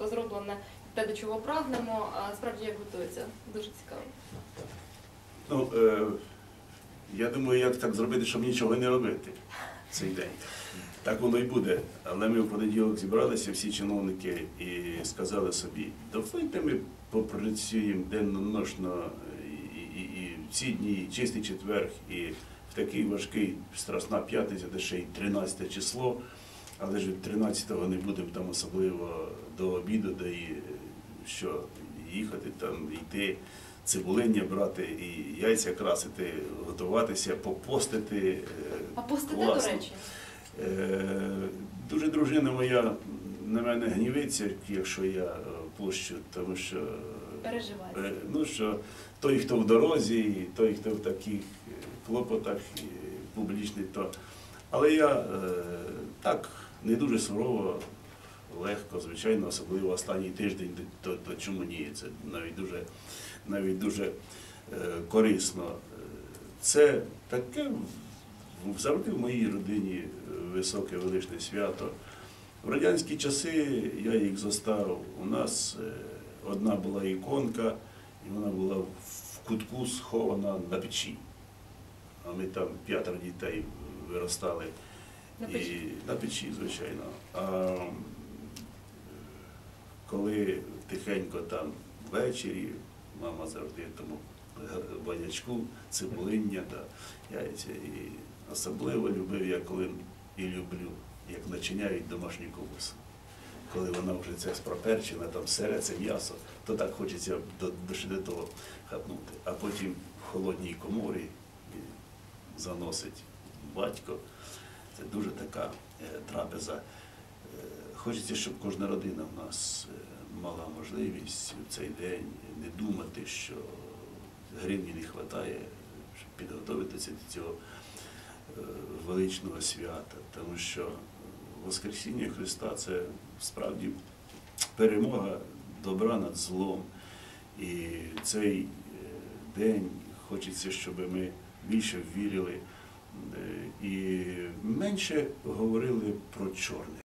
розроблене те, до чого прагнемо. А справді як готується? Дуже цікаво. Ну, е, я думаю, як так зробити, щоб нічого не робити в цей день. Так воно і буде. Але ми в понеділок зібралися, всі чиновники, і сказали собі, давайте ми попрацюємо денно-ношно і, і, і ці дні, і чистий четверг, і в такий важкий страсна п'ятниця, де ще й 13 число. Але ж 13-го не будемо там особливо до обіду, де і що їхати там, йти, цибулиння брати і яйця красити, готуватися, попостити. е, А постите, до речі, Е, Дуже дружина моя на мене гнівиться, якщо я пущу, тому що, переживайте. е, ну, що той, хто в дорозі, той, хто в таких клопотах публічний, то. Але я так не дуже сурово, легко, звичайно, особливо останній тиждень, то, то чому ні, це навіть дуже, навіть дуже е, корисно. Це таке завжди в моїй родині е, високе величне свято. В радянські часи я їх застав. У нас е, одна була іконка, і вона була в кутку схована на печі. А ми там п'ятеро дітей виростали. На І на печі, звичайно. А коли тихенько там ввечері, мама завжди тому банячку, цибулиння та яйця. І особливо любив я, коли і люблю, як начиняють домашню ковбасу. Коли вона вже це спроперчена, там сере це м'ясо, то так хочеться до, до того хапнути. А потім в холодній коморі заносить батько. Це дуже така е, трапеза. Е, Хочеться, щоб кожна родина в нас е, мала можливість у цей день не думати, що гривні не вистачає, щоб підготуватися до цього величного свята. Тому що Воскресіння Христа це справді перемога добра над злом. І цей день хочеться, щоб ми більше вірили і менше говорили про чорне.